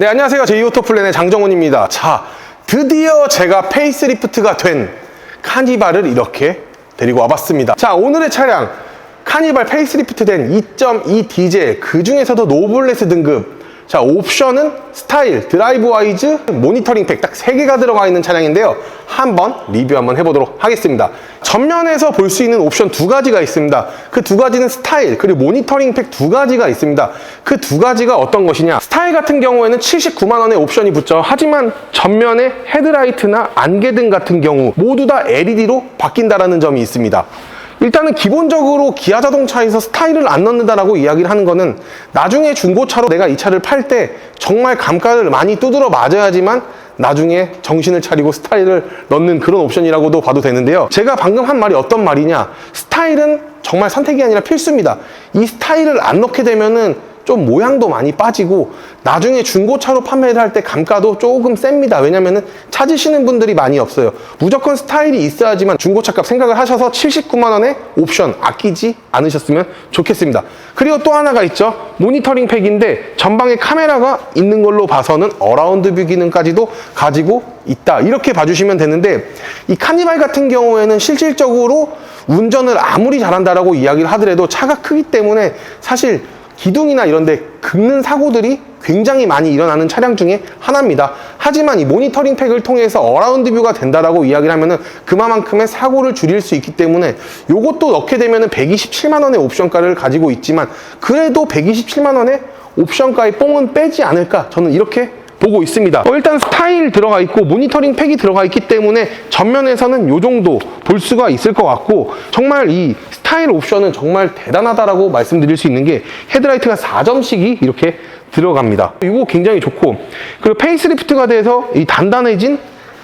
네, 안녕하세요. 제이오토플랜의 장정훈입니다. 자, 드디어 제가 페이스리프트가 된 카니발을 이렇게 데리고 와봤습니다. 자, 오늘의 차량, 카니발 페이스리프트 된 2.2 디젤, 그 중에서도 노블레스 등급. 자, 옵션은 스타일, 드라이브 와이즈, 모니터링 팩딱 3개가 들어가 있는 차량인데요. 한번 리뷰 한번 해보도록 하겠습니다. 전면에서 볼 수 있는 옵션 두 가지가 있습니다. 그 두 가지는 스타일, 그리고 모니터링 팩 두 가지가 있습니다. 그 두 가지가 어떤 것이냐. 스타일 같은 경우에는 79만원의 옵션이 붙죠. 하지만 전면에 헤드라이트나 안개등 같은 경우 모두 다 LED로 바뀐다라는 점이 있습니다. 일단은 기본적으로 기아 자동차에서 스타일을 안 넣는다라고 이야기를 하는 거는 나중에 중고차로 내가 이 차를 팔 때 정말 감가를 많이 두드러 맞아야지만 나중에 정신을 차리고 스타일을 넣는 그런 옵션이라고도 봐도 되는데요. 제가 방금 한 말이 어떤 말이냐. 스타일은 정말 선택이 아니라 필수입니다. 이 스타일을 안 넣게 되면은 좀 모양도 많이 빠지고 나중에 중고차로 판매를 할 때 감가도 조금 셉니다. 왜냐면은 찾으시는 분들이 많이 없어요. 무조건 스타일이 있어야지만 중고차 값 생각을 하셔서 79만 원의 옵션 아끼지 않으셨으면 좋겠습니다. 그리고 또 하나가 있죠. 모니터링 팩인데 전방에 카메라가 있는 걸로 봐서는 어라운드 뷰 기능까지도 가지고 있다. 이렇게 봐주시면 되는데 이 카니발 같은 경우에는 실질적으로 운전을 아무리 잘한다라고 이야기를 하더라도 차가 크기 때문에 사실 기둥이나 이런 데 긁는 사고들이 굉장히 많이 일어나는 차량 중에 하나입니다. 하지만 이 모니터링 팩을 통해서 어라운드 뷰가 된다라고 이야기를 하면은 그만큼의 사고를 줄일 수 있기 때문에 요것도 넣게 되면은 127만 원의 옵션가를 가지고 있지만 그래도 127만 원의 옵션가의 뽕은 빼지 않을까 저는 이렇게 보고 있습니다. 어, 일단 스타일 들어가 있고 모니터링 팩이 들어가 있기 때문에 전면에서는 요 정도 볼 수가 있을 것 같고 정말 이 스타일 옵션은 정말 대단하다라고 말씀드릴 수 있는 게 헤드라이트가 4점씩이 이렇게 들어갑니다. 이거 굉장히 좋고 그리고 페이스리프트가 돼서 이 단단해진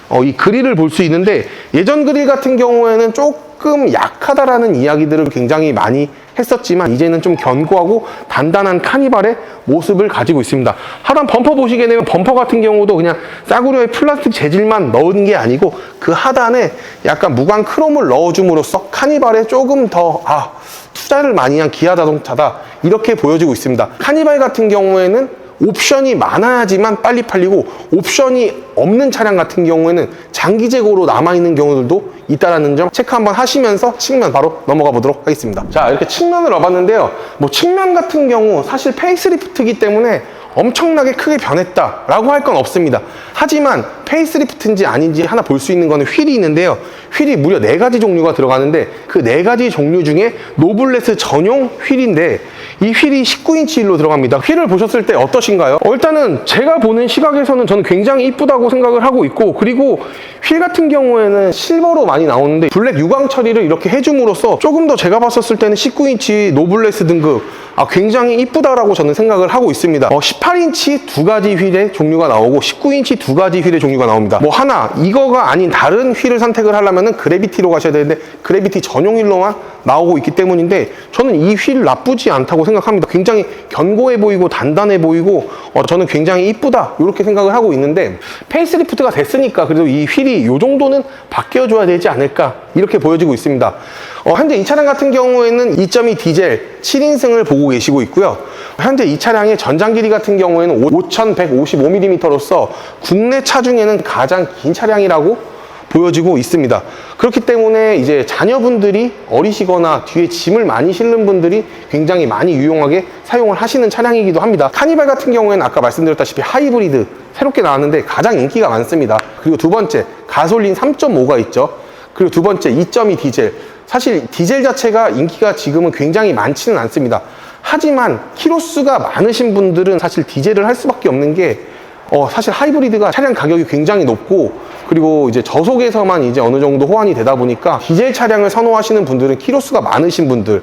어, 이 그릴을 볼 수 있는데 예전 그릴 같은 경우에는 조금 약하다라는 이야기들을 굉장히 많이 했었지만 이제는 좀 견고하고 단단한 카니발의 모습을 가지고 있습니다. 하단 범퍼 보시게 되면 범퍼 같은 경우도 그냥 싸구려의 플라스틱 재질만 넣은 게 아니고 그 하단에 약간 무광 크롬을 넣어줌으로써 카니발에 조금 더 아, 투자를 많이 한 기아 자동차다 이렇게 보여지고 있습니다. 카니발 같은 경우에는 옵션이 많아야지만 빨리 팔리고 옵션이 없는 차량 같은 경우에는 장기 재고로 남아있는 경우들도 있다라는 점 체크 한번 하시면서 측면 바로 넘어가 보도록 하겠습니다. 자 이렇게 측면을 와봤는데요. 뭐 측면 같은 경우 사실 페이스리프트이기 때문에 엄청나게 크게 변했다라고 할 건 없습니다. 하지만 페이스리프트인지 아닌지 하나 볼 수 있는 거는 휠이 있는데요. 휠이 무려 네 가지 종류가 들어가는데 그 네 가지 종류 중에 노블레스 전용 휠인데 이 휠이 19인치 휠로 들어갑니다. 휠을 보셨을 때 어떠신가요? 어, 일단은 제가 보는 시각에서는 저는 굉장히 이쁘다고 생각을 하고 있고 그리고 휠 같은 경우에는 실버로 많이 나오는데 블랙 유광 처리를 이렇게 해줌으로써 조금 더 제가 봤었을 때는 19인치 노블레스 등급 아, 굉장히 이쁘다라고 저는 생각을 하고 있습니다. 어, 18 인치 두 가지 휠의 종류가 나오고 19인치 두 가지 휠의 종류가 나옵니다. 뭐 하나 이거가 아닌 다른 휠을 선택을 하려면 그래비티로 가셔야 되는데 그래비티 전용 휠로만 나오고 있기 때문인데 저는 이 휠 나쁘지 않다고 생각합니다. 굉장히 견고해 보이고 단단해 보이고 어, 저는 굉장히 이쁘다 이렇게 생각을 하고 있는데 페이스리프트가 됐으니까 그래도 이 휠이 이 정도는 바뀌어줘야 되지 않을까 이렇게 보여지고 있습니다. 어, 현재 이 차량 같은 경우에는 2.2 디젤 7인승을 보고 계시고 있고요. 현재 이 차량의 전장 길이 같은 경우에는 5,155mm로서 국내 차 중에는 가장 긴 차량이라고 보여지고 있습니다. 그렇기 때문에 이제 자녀분들이 어리시거나 뒤에 짐을 많이 실는 분들이 굉장히 많이 유용하게 사용을 하시는 차량이기도 합니다. 카니발 같은 경우에는 아까 말씀드렸다시피 하이브리드 새롭게 나왔는데 가장 인기가 많습니다. 그리고 두 번째 가솔린 3.5가 있죠. 그리고 두 번째 2.2 디젤. 사실 디젤 자체가 인기가 지금은 굉장히 많지는 않습니다. 하지만 키로수가 많으신 분들은 사실 디젤을 할 수밖에 없는 게 어, 사실 하이브리드가 차량 가격이 굉장히 높고 그리고 이제 저속에서만 이제 어느 정도 호환이 되다 보니까 디젤 차량을 선호하시는 분들은 키로수가 많으신 분들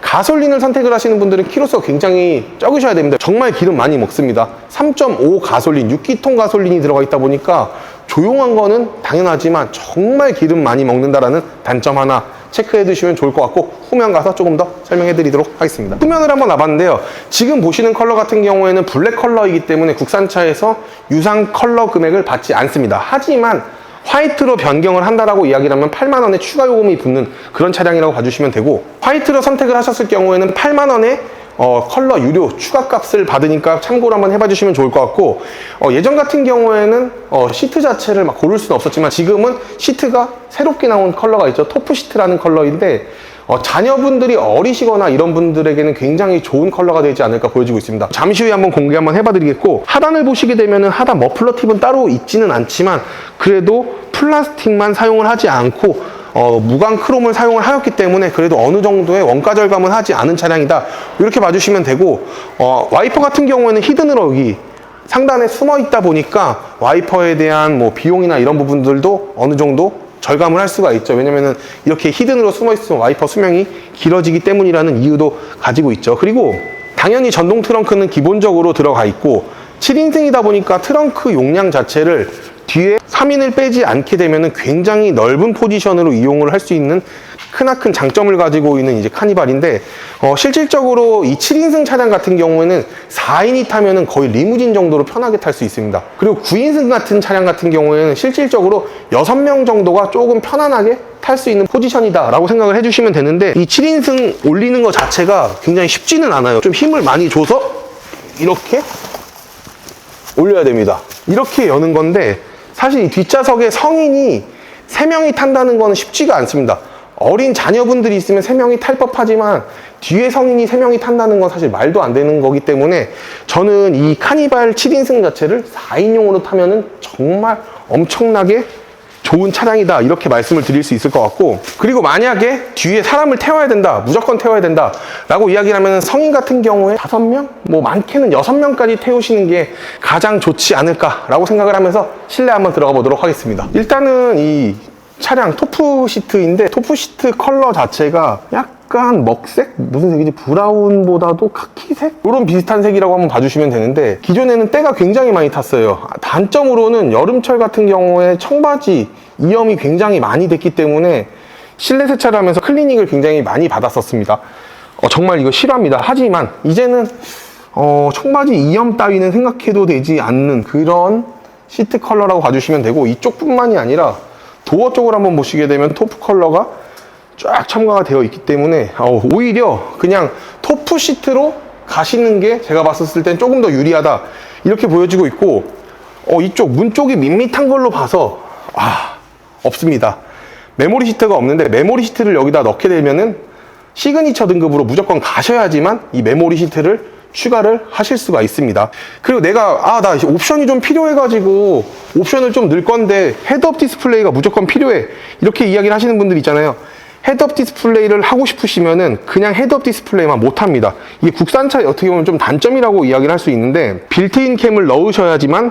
가솔린을 선택을 하시는 분들은 키로수가 굉장히 적으셔야 됩니다. 정말 기름 많이 먹습니다. 3.5 가솔린, 6기통 가솔린이 들어가 있다 보니까 조용한 거는 당연하지만 정말 기름 많이 먹는다라는 단점 하나 체크해 두시면 좋을 것 같고 후면 가서 조금 더 설명해 드리도록 하겠습니다. 후면을 한번 와봤는데요. 지금 보시는 컬러 같은 경우에는 블랙 컬러이기 때문에 국산차에서 유상 컬러 금액을 받지 않습니다. 하지만 화이트로 변경을 한다라고 이야기를 하면 8만 원의 추가 요금이 붙는 그런 차량이라고 봐주시면 되고 화이트로 선택을 하셨을 경우에는 8만 원의 어, 컬러 유료 추가 값을 받으니까 참고로 한번 해봐 주시면 좋을 것 같고 어, 예전 같은 경우에는 어, 시트 자체를 막 고를 수는 없었지만 지금은 시트가 새롭게 나온 컬러가 있죠 토프 시트라는 컬러인데 어, 자녀분들이 어리시거나 이런 분들에게는 굉장히 좋은 컬러가 되지 않을까 보여지고 있습니다. 잠시 후에 한번 공개 한번 해봐드리겠고 하단을 보시게 되면 은 하단 머플러 팁은 따로 있지는 않지만 그래도 플라스틱만 사용을 하지 않고 어, 무광 크롬을 사용을 하였기 때문에 그래도 어느 정도의 원가 절감은 하지 않은 차량이다. 이렇게 봐주시면 되고 어, 와이퍼 같은 경우에는 히든으로 여기 상단에 숨어 있다 보니까 와이퍼에 대한 뭐 비용이나 이런 부분들도 어느 정도 절감을 할 수가 있죠. 왜냐면은 이렇게 히든으로 숨어 있으면 와이퍼 수명이 길어지기 때문이라는 이유도 가지고 있죠. 그리고 당연히 전동 트렁크는 기본적으로 들어가 있고 7인승이다 보니까 트렁크 용량 자체를 뒤에 3인을 빼지 않게 되면은 굉장히 넓은 포지션으로 이용을 할 수 있는 크나큰 장점을 가지고 있는 이제 카니발인데 어, 실질적으로 이 7인승 차량 같은 경우에는 4인이 타면은 거의 리무진 정도로 편하게 탈 수 있습니다. 그리고 9인승 같은 차량 같은 경우에는 실질적으로 6명 정도가 조금 편안하게 탈 수 있는 포지션이다 라고 생각을 해주시면 되는데 이 7인승 올리는 것 자체가 굉장히 쉽지는 않아요. 좀 힘을 많이 줘서 이렇게 올려야 됩니다. 이렇게 여는 건데 사실 이 뒷좌석에 성인이 3명이 탄다는 거는 쉽지가 않습니다. 어린 자녀분들이 있으면 3명이 탈 법하지만 뒤에 성인이 3명이 탄다는 건 사실 말도 안 되는 거기 때문에 저는 이 카니발 7인승 자체를 4인용으로 타면은 정말 엄청나게 좋은 차량이다. 이렇게 말씀을 드릴 수 있을 것 같고 그리고 만약에 뒤에 사람을 태워야 된다 무조건 태워야 된다 라고 이야기를 하면 성인 같은 경우에 5명? 뭐 많게는 6명까지 태우시는 게 가장 좋지 않을까 라고 생각을 하면서 실내 한번 들어가 보도록 하겠습니다. 일단은 이 차량 토프 시트인데 토프 시트 컬러 자체가 약 간 먹색? 무슨 색이지? 브라운보다도 카키색? 이런 비슷한 색이라고 한번 봐주시면 되는데 기존에는 때가 굉장히 많이 탔어요. 단점으로는 여름철 같은 경우에 청바지 이염이 굉장히 많이 됐기 때문에 실내 세차를 하면서 클리닝을 굉장히 많이 받았었습니다. 어, 정말 이거 싫어합니다. 하지만 이제는 어, 청바지 이염 따위는 생각해도 되지 않는 그런 시트 컬러라고 봐주시면 되고 이쪽뿐만이 아니라 도어 쪽을 한번 보시게 되면 토프 컬러가 쫙 첨가가 되어 있기 때문에 어, 오히려 그냥 토프 시트로 가시는 게 제가 봤었을 땐 조금 더 유리하다 이렇게 보여지고 있고 어, 이쪽 문 쪽이 밋밋한 걸로 봐서 아 없습니다 메모리 시트가 없는데 메모리 시트를 여기다 넣게 되면은 시그니처 등급으로 무조건 가셔야지만 이 메모리 시트를 추가를 하실 수가 있습니다. 그리고 내가 아 나 옵션이 좀 필요해 가지고 옵션을 좀 넣을 건데 헤드업 디스플레이가 무조건 필요해 이렇게 이야기를 하시는 분들 있잖아요. 헤드업 디스플레이를 하고 싶으시면은 그냥 헤드업 디스플레이만 못합니다. 이게 국산차의 어떻게 보면 좀 단점이라고 이야기를 할 수 있는데 빌트인 캠을 넣으셔야지만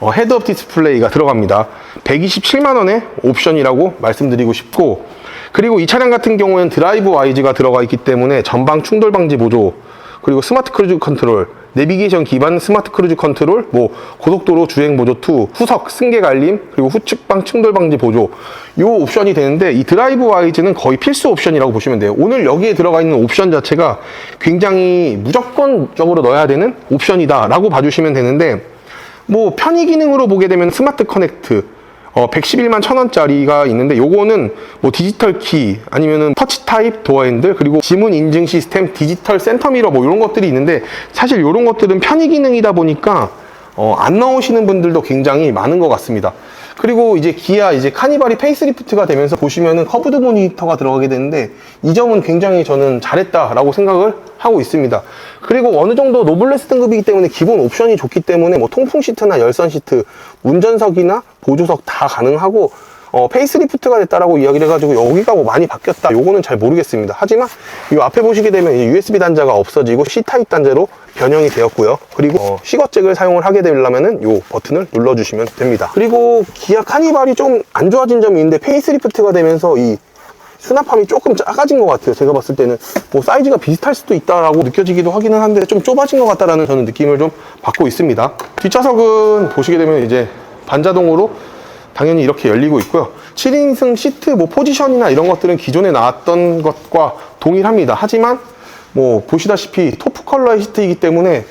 어, 헤드업 디스플레이가 들어갑니다. 127만 원의 옵션이라고 말씀드리고 싶고 그리고 이 차량 같은 경우에는 드라이브 와이즈가 들어가 있기 때문에 전방 충돌 방지 보조 그리고 스마트 크루즈 컨트롤 내비게이션 기반 스마트 크루즈 컨트롤 뭐 고속도로 주행 보조 2 후석 승객 알림 그리고 후측방 충돌 방지 보조. 요 옵션이 되는데 이 드라이브 와이즈는 거의 필수 옵션이라고 보시면 돼요. 오늘 여기에 들어가 있는 옵션 자체가 굉장히 무조건적으로 넣어야 되는 옵션이다 라고 봐주시면 되는데 뭐 편의 기능으로 보게 되면 스마트 커넥트 어, 111만 천 원짜리가 있는데 요거는 뭐 디지털 키 아니면은 터치 타입 도어 핸들 그리고 지문 인증 시스템 디지털 센터 미러 뭐 이런 것들이 있는데 사실 이런 것들은 편의 기능이다 보니까 어, 안 넣으시는 분들도 굉장히 많은 것 같습니다. 그리고 이제 기아 이제 카니발이 페이스리프트가 되면서 보시면은 커브드 모니터가 들어가게 되는데 이 점은 굉장히 저는 잘했다라고 생각을 하고 있습니다. 그리고 어느 정도 노블레스 등급이기 때문에 기본 옵션이 좋기 때문에 뭐 통풍 시트나 열선 시트, 운전석이나 보조석 다 가능하고 어, 페이스리프트가 됐다라고 이야기를 해가지고 여기가 뭐 많이 바뀌었다 요거는 잘 모르겠습니다 하지만 이 앞에 보시게 되면 USB 단자가 없어지고 C타입 단자로 변형이 되었고요 그리고 어, 시거잭을 사용을 하게 되려면은 요 버튼을 눌러주시면 됩니다 그리고 기아 카니발이 좀 안 좋아진 점이 있는데 페이스리프트가 되면서 이 수납함이 조금 작아진 것 같아요. 제가 봤을 때는 뭐 사이즈가 비슷할 수도 있다라고 느껴지기도 하기는 한데 좀 좁아진 것 같다라는 저는 느낌을 좀 받고 있습니다. 뒷좌석은 보시게 되면 이제 반자동으로 당연히 이렇게 열리고 있고요. 7인승 시트 뭐 포지션이나 이런 것들은 기존에 나왔던 것과 동일합니다. 하지만 뭐 보시다시피 토프 컬러의 시트이기 때문에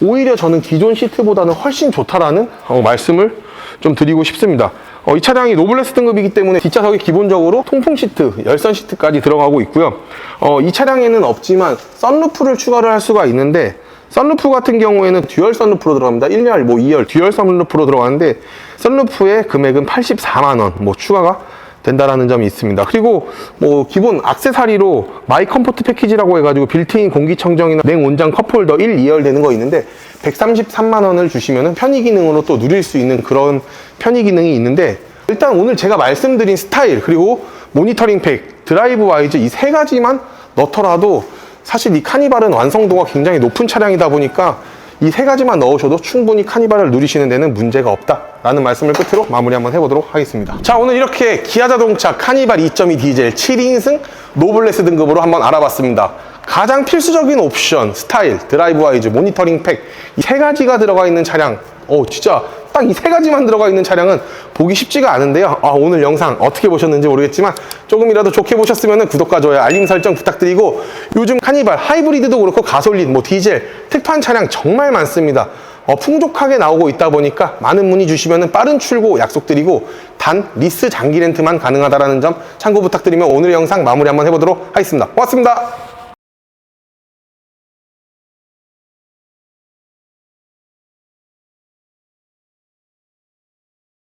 오히려 저는 기존 시트보다는 훨씬 좋다라는 어, 말씀을 좀 드리고 싶습니다. 어, 이 차량이 노블레스 등급이기 때문에 뒷좌석에 기본적으로 통풍 시트, 열선 시트까지 들어가고 있고요. 어, 이 차량에는 없지만 썬루프를 추가를 할 수가 있는데 썬루프 같은 경우에는 듀얼 썬루프로 들어갑니다. 1열, 뭐 2열 듀얼 썬루프로 들어가는데 썬루프의 금액은 84만 원, 뭐 추가가 된다라는 점이 있습니다. 그리고 뭐 기본 악세사리로 마이 컴포트 패키지라고 해가지고 빌트인 공기청정이나 냉온장 컵홀더 1, 2열 되는 거 있는데 133만 원을 주시면 편의 기능으로 또 누릴 수 있는 그런 편의 기능이 있는데 일단 오늘 제가 말씀드린 스타일 그리고 모니터링 팩, 드라이브 와이즈 이 세 가지만 넣더라도 사실 이 카니발은 완성도가 굉장히 높은 차량이다 보니까 이 세 가지만 넣으셔도 충분히 카니발을 누리시는 데는 문제가 없다라는 말씀을 끝으로 마무리 한번 해보도록 하겠습니다. 자, 오늘 이렇게 기아 자동차 카니발 2.2 디젤 7인승 노블레스 등급으로 한번 알아봤습니다. 가장 필수적인 옵션, 스타일, 드라이브 와이즈, 모니터링 팩, 이 세 가지가 들어가 있는 차량, 어, 진짜 딱 이 세 가지만 들어가 있는 차량은 보기 쉽지가 않은데요. 아, 오늘 영상 어떻게 보셨는지 모르겠지만 조금이라도 좋게 보셨으면 구독과 좋아요, 알림 설정 부탁드리고 요즘 카니발 하이브리드도 그렇고 가솔린, 뭐 디젤, 특판 차량 정말 많습니다. 어, 풍족하게 나오고 있다 보니까 많은 문의 주시면 빠른 출고 약속드리고 단 리스 장기 렌트만 가능하다는 점 참고 부탁드리며 오늘 영상 마무리 한번 해보도록 하겠습니다. 고맙습니다.